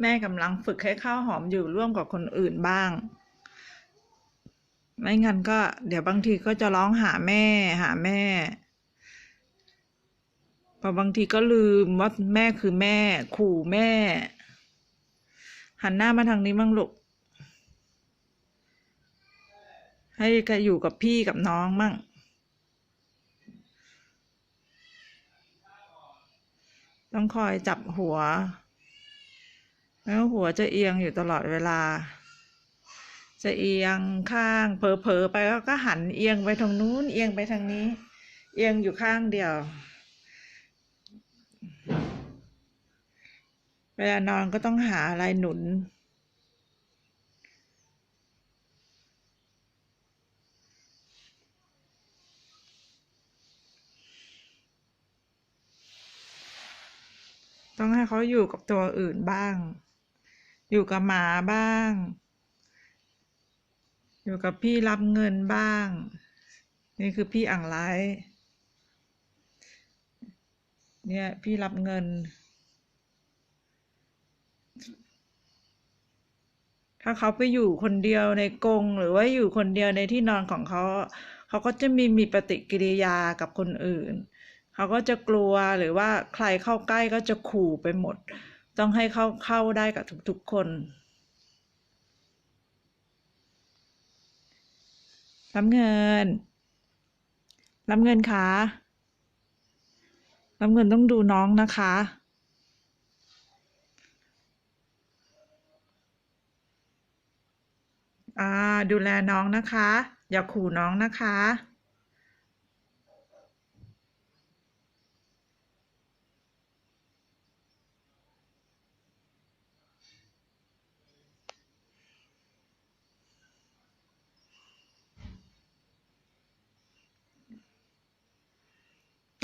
แม่กำลังฝึกให้ข้าวหอมอยู่ร่วมกับคนอื่นบ้าง ไม่งั้นก็เดี๋ยวบางทีก็จะร้องหาแม่หาแม่พอบางทีก็ลืมว่าแม่คือแม่ ขู่แม่ หันหน้ามาทางนี้มั่งลูกให้กอยู่กับพี่กับน้องมั่ง ต้องคอยจับหัว แล้วหัวจะเอียงอยู่ตลอดเวลา จะเอียงข้างเผลอๆไปแล้วก็หันเอียงไปทางนู้นเอียงไปทางนี้ เอียงอยู่ข้างเดียว เวลานอนก็ต้องหาอะไรหนุนต้องให้เขาอยู่กับตัวอื่นบ้าง อยู่กับหมาบ้าง อยู่กับพี่รับเงินบ้าง นี่คือพี่อ่างไร้เนี่ยพี่รับเงิน ถ้าเขาไปอยู่คนเดียวในกรงหรือว่าอยู่คนเดียวในที่นอนของเขา เขาก็จะมีมีปฏิกิริยากับคนอื่น เขาก็จะกลัวหรือว่าใครเข้าใกล้ก็จะขู่ไปหมด ต้องให้เข้าเข้าได้กับทุกๆคน รับเงิน รับเงินคะรับเงินต้องดูน้องนะคะอ่าดูแลน้องนะคะ อย่าขู่น้องนะคะ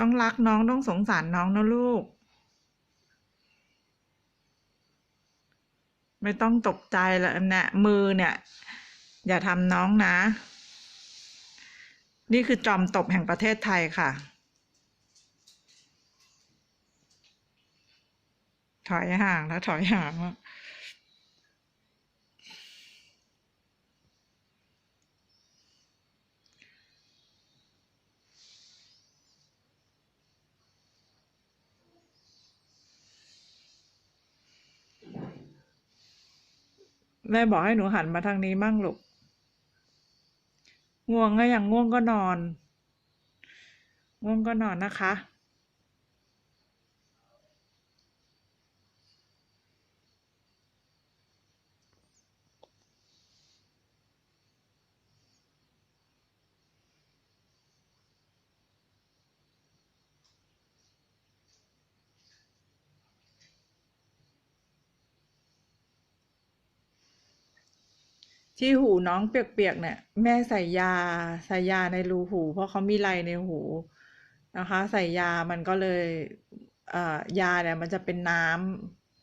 ต้องรักน้องต้องสงสารน้องนะลูก ไม่ต้องตกใจละนี่ยมือเนี่ย อย่าทำน้องนะ นี่คือจอมตบแห่งประเทศไทยค่ะ ถอยห่างแล้วถอยห่างแล้ว แม่บอกให้หนูหันมาทางนี้มั่งลูก ง่วงก็ยังง่วงก็นอน ง่วงก็นอนนะคะ ที่หูน้องเปียกๆเนี่ย แม่ใส่ยาใส่ยาในรูหู เพราะเขามีไรในหูนะคะ ใส่ยามันก็เลยเอ่อยาเนี่ยมันจะเป็นน้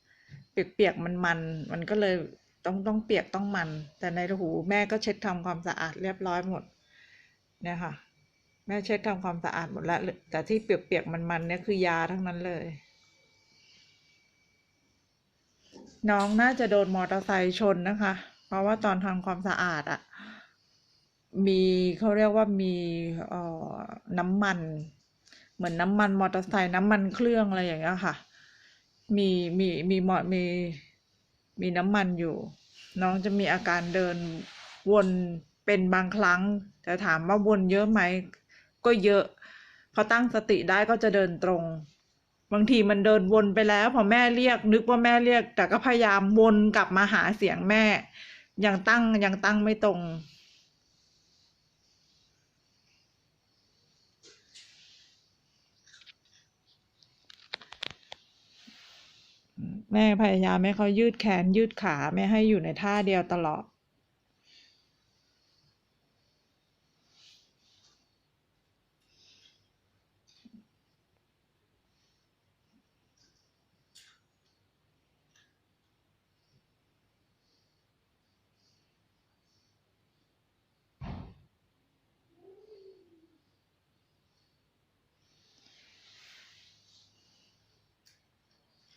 ำเปียกๆมันมันมันก็เลยต้องต้องเปียกต้องมัน แต่ในหูแม่ก็เช็ดทำความสะอาดเรียบร้อยหมดเนี่ยค่ะ แม่เช็ดทำความสะอาดหมดแล้วแต่ที่เปียกๆมันๆเนี่ยคือยาทั้งนั้นเลย น้องน่าจะโดนมอเตอร์ไซค์ชนนะคะ เพราะว่าตอนทำความสะอาดอะมีเขาเรียกว่ามีเอ่อน้ำมัน เหมือนน้ำมันมอเตอร์ไซค์น้ำมันเครื่องอะไรอย่างเงี้ยค่ะ มีมีมีมอมีมีน้ำมันอยู่ น้องจะมีอาการเดินวนเป็นบางครั้ง แต่ถามว่าวนเยอะไหมก็เยอะ พอตั้งสติได้ก็จะเดินตรง บางทีมันเดินวนไปแล้ว พอแม่เรียกนึกว่าแม่เรียก แต่ก็พยายามวนกลับมาหาเสียงแม่ ยังตั้งยังตั้งไม่ตรง แม่พยายามให้เขายืดแขนยืดขา ไม่ให้อยู่ในท่าเดียวตลอด